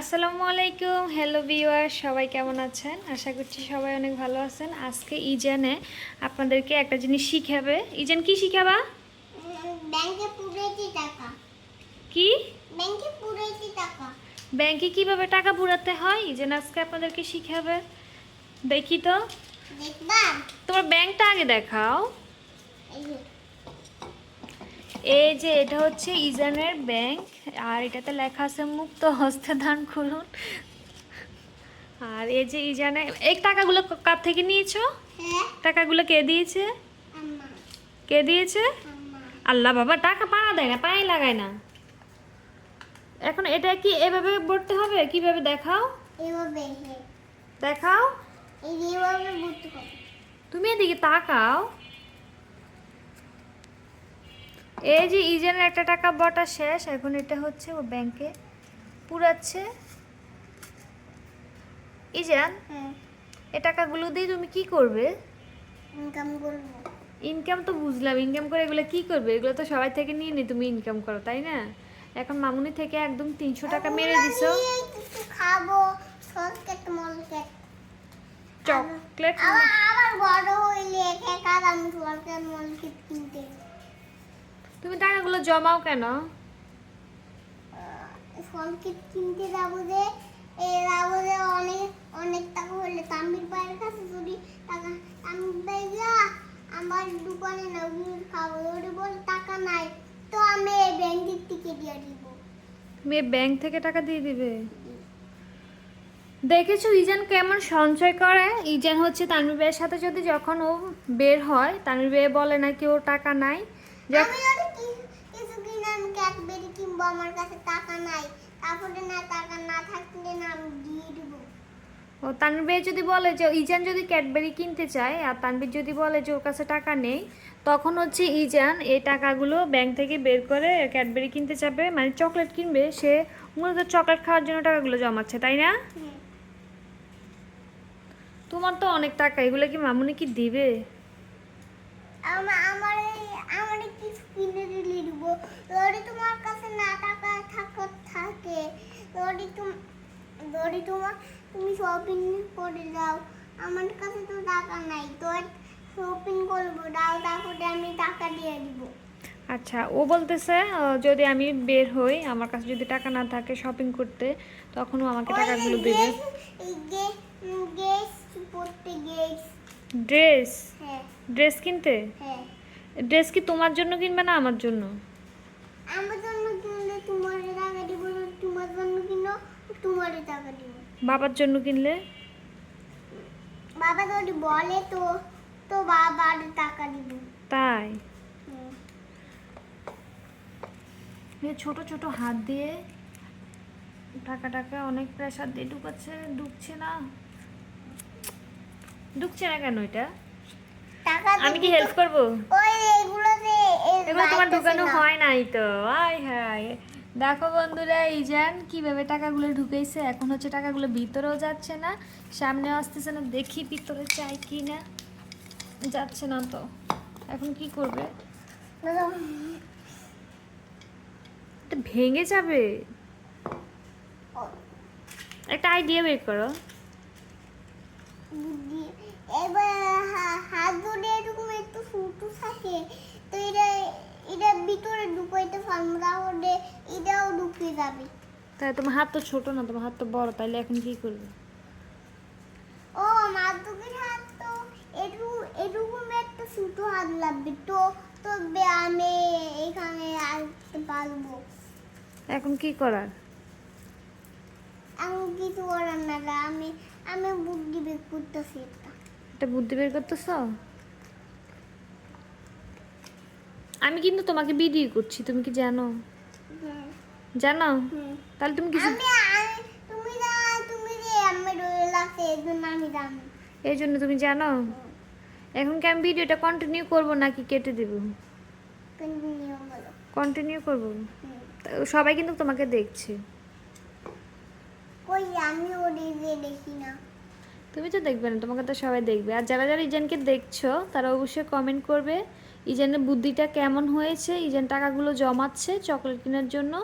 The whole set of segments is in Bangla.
আসসালামু আলাইকুম হ্যালো ভিউয়ার সবাই কেমন আছেন? আশা করছি সবাই অনেক ভালো আছেন। আজকে ইজানে আপনাদেরকে একটা জিনিস শিখাবে। ইজান কি শিখাবা? ব্যাংকে টাকা। কি? ব্যাংকে পুরেছি টাকা। ব্যাংকে কীভাবে টাকা পুরাতে হয়? ইজান আজকে আপনাদেরকে শিখাবে। দেখি তো। দেখবা? তোমার ব্যাংকটা আগে দেখাও। এই এই যে এটা হচ্ছে ইজানের ব্যাংক আর এটাতে লেখা আছে মুক্ত হস্তে দান করুন আর এই যে ইজানে এই টাকাগুলো কার থেকে নিয়েছো? হ্যাঁ। টাকাগুলো কে দিয়েছে? কে দিয়েছে? আল্লাহ বাবা টাকা পাড়া দেয় না পায়ে লাগায় না। এখন এটা কি এভাবে পড়তে হবে? কীভাবে দেখাও? এভাবে দেখাও। তুমি এদিকে তাকাও। এই যে ইজেনের একটা টাকা বটা শেষ এখন এটা হচ্ছে ও ব্যাংকে পুরাচ্ছে। ইজান হ্যাঁ। এই টাকাগুলো দিয়ে তুমি কি করবে? ইনকাম করব। ইনকাম তো বুঝলাম ইনকাম করে এগুলো কি করবে? এগুলো তো সবাই থেকে নিয়ে নি তুমি ইনকাম করো তাই না? এখন মামুনি থেকে একদম তিনশো টাকা মেরে দিছো। খাব চকলেট আবার আবার বড় হইলে এক এক আর আমি সসকেট মলকেট কিনতে তুমি টাকাগুলো জমাও কেন? সলকিট কিনতে যাব যে যাব যে অনেক অনেক টাকা হলে। তাম্বির ভাইয়ের কাছে যদি টাকা তাম্বির ভাই আমার দোকানে না খাব। ওরে বল টাকা নাই। তো আমি এই ব্যাংকের থেকে দিয়ে দিব। মেয়ে ব্যাংক থেকে টাকা দিয়ে দিবে? দেখেছ ইজান কেমন সঞ্চয় করে? ইজান হচ্ছে তানভীর ভাইয়ের সাথে যদি যখন ও বের হয় তানভীর ভাই বলে নাকি ওর টাকা নাই। যে আমি যদি কি- কিছু ক্যাডবেরি কিনবো আমার কাছে টাকা নাই। তারপরে না টাকা না থাকলে না আমি দিয়ে দিব। ও তানভীর ভাই যদি বলে যে ইজান যদি ক্যাডবেরি কিনতে চায় আর তানভীর যদি বলে যে ওর কাছে টাকা নেই তখন হচ্ছে ইজান এই টাকাগুলো ব্যাংক থেকে বের করে ক্যাডবেরি কিনতে যাবে। মানে চকলেট কিনবে সে মূলত চকলেট খাওয়ার জন্য টাকাগুলো জমাচ্ছে তাই না? তোমার তো অনেক টাকা এগুলো কি মামুনি কি দিবে? আমার আমার কিছু কিনে দিলে দিব। যদি তোমার কাছে না টাকা থাকা থাকে। যদি তুম যদি তোমার তুমি শপিং করে যাও। আমার কাছে তো টাকা নাই। তো শপিং করব। দাও তারপরে আমি টাকা দিয়ে দিব। আচ্ছা ও বলতেছে যদি আমি বের হই আমার কাছে যদি টাকা না থাকে শপিং করতে তখন ও আমাকে টাকাগুলো দেবে। ড্রেস হ্যাঁ। ড্রেস কিনতে? হ্যাঁ। ড্রেস কি তোমার জন্য কিনবে না আমার জন্য? আমার জন্য কিনলে তোমার টাকা দিব তোমার জন্য কিনো তোমার টাকা দিব। বাবার জন্য কিনলে? বাবা যদি বলে তো তো বাবার টাকা দিব। তাই? ছোট ছোট হাত দিয়ে টাকা টাকা অনেক প্রেশার দিয়ে ঢুকাচ্ছে ঢুকছে না। ঢুকছে না কেন এটা? আমি কি হেল্প করব? এগুলো তোমার ঢুকানো হয় নাই তো আয় হায়। দেখো বন্ধুরা এই যান কীভাবে টাকাগুলো ঢুকেছে এখন হচ্ছে টাকাগুলো ভিতরেও যাচ্ছে না সামনে আসতেছে না দেখি ভিতরে চাই কি না যাচ্ছে না তো এখন কি করবে? এটা ভেঙে যাবে। একটা আইডিয়া বের করো। এবার হা- হাত ধরে এরকম একটু ফুটু থাকে তো এটা এটা ভিতরে ঢুকাইতে পারব তাহলে এটাও ঢুকে যাবে তাই তোমার হাত তো ছোট না তোমার হাত তো বড় তাইলে এখন কি করবে? ও মাদুকের হাত তো এরকম এরকম একটা ছোট হাত লাগবে। তো তো আমি এখানে আসতে পারব। এখন কি করার? আমি কিছু করার না আমি আমি বুদ্ধি বের করতেছি এটা বুদ্ধি বের করতেছ? আমি কিন্তু তোমাকে ভিডিও করছি তুমি কি জানো? হুম, জানো। তাহলে তুমি কিছু এই জন্য তুমি জানো? এখন কি আমি ভিডিওটা কন্টিনিউ করব নাকি কেটে দেব? কন্টিনিউ করব? সবাই কিন্তু তোমাকে দেখছে। তুমি তো দেখবে না তোমাকে তো সবাই দেখবে। আর যারা যারা ইজানকে দেখছ তারা অবশ্যই কমেন্ট করবে ইজানের বুদ্ধিটা কেমন হয়েছে ইজান টাকাগুলো জমাচ্ছে চকলেট কেনার জন্য।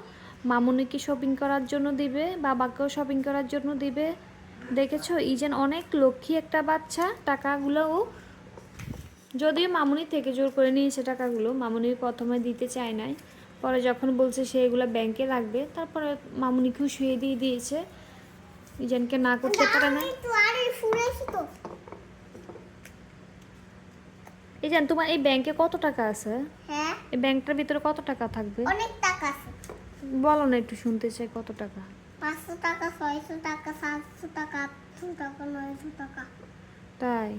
মামুনিকে শপিং করার জন্য দিবে? বাবাকেও শপিং করার জন্য দিবে? দেখেছ ইজেন অনেক লক্ষ্মী একটা বাচ্চা টাকাগুলোও যদিও মামুনি থেকে জোর করে নিয়েছে টাকাগুলো মামুনি প্রথমে দিতে চায় নাই। পরে যখন বলছে সে এগুলো ব্যাংকে রাখবে তারপরে মামুনি খুশি হয়ে দিয়ে দিয়েছে। ইজেনকে না করতে পারে না। ইজেন তোমার এই ব্যাংকে কত টাকা আছে? হ্যাঁ। এই ব্যাংকটার ভিতরে কত টাকা থাকবে? অনেক টাকা আছে। বলো না একটু শুনতে চাই কত টাকা? পাঁচশো টাকা ছয়শো টাকা সাতশো টাকা আটশো টাকা নয়শো টাকা। তাই?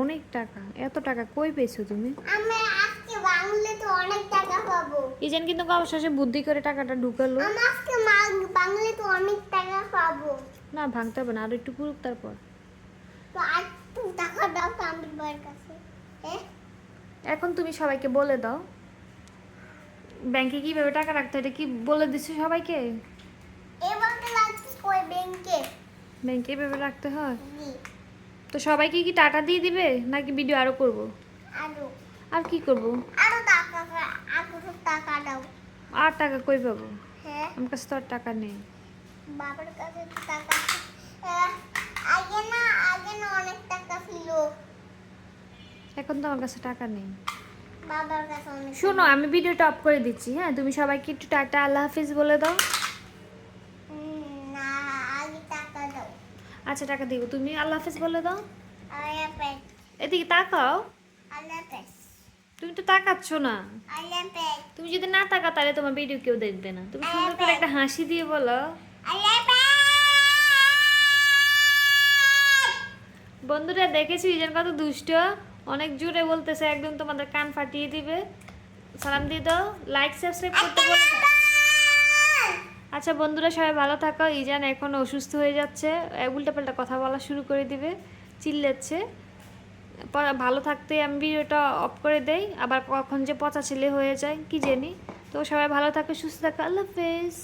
অনেক টাকা। এত টাকা কই পেয়েছ তুমি? আমি আজকে বাংলাতে তো অনেক টাকা পাবো। ইজেন কিন্তু অবশেষে বুদ্ধি করে টাকাটা ঢুকালো। আমি আজকে বাংলাতে তো অনেক টাকা পাবো। না ভাঙতে হবে না আর একটু পুরুক তারপর। তো আর টাকা দাও তামিল ভাইয়ের কাছে হ্যাঁ? এখন তুমি সবাইকে বলে দাও। ব্যাংকে কীভাবে টাকা রাখতে হয় এটা কি বলে দিছো সবাইকে? ব্যাংকে? ব্যাংকে এভাবে রাখতে হয়? তো সবাইকে কি টাকা দিয়ে দিবে নাকি ভিডিও আরও করব? আরও। আর কি করব? আরও টাকা আরও টাকা দাও। আর টাকা কই পাবো? হ্যাঁ। আমার কাছে তো আর টাকা নেই। বাবার কাছে টাকা আগে না আগে না অনেক টাকা ছিল। এখন তো আমার কাছে টাকা নেই। বাবার কাছে অনেক। শোনো আমি ভিডিওটা অফ করে দিচ্ছি হ্যাঁ? তুমি সবাইকে একটু টাটা আল্লাহ হাফিজ বলে দাও। না আগে টাকা দাও। আচ্ছা টাকা দিব। তুমি আল্লাহ হাফিজ বলে দাও। আল্লাহ এদিকে তাকাও। আল্লাহ তুমি তো তাকাচ্ছ না। তুমি যদি না তাকা তাহলে তোমার ভিডিও কেউ দেখবে না। তুমি সুন্দর করে একটা হাসি দিয়ে বলো। বন্ধুরা দেখেছি? ইজন কত দুষ্ট? অনেক জোরে বলতেছে একদম তোমাদের কান ফাটিয়ে দিবে। সালাম দিয়ে দাও লাইক সাবস্ক্রাইব করতে বলো আচ্ছা বন্ধুরা সবাই ভালো থাকো। ইজান এখন অসুস্থ হয়ে যাচ্ছে। উল্টাপাল্টা কথা বলা শুরু করে দিবে চিল্লাচ্ছে। ভালো থাকতে আমি ভিডিওটা অফ করে দেই। আবার কখন যে পচা ছেলে হয়ে যায় কি জানি। তো সবাই ভালো থাকো সুস্থ থাকো। আল্লাহ হাফেজ।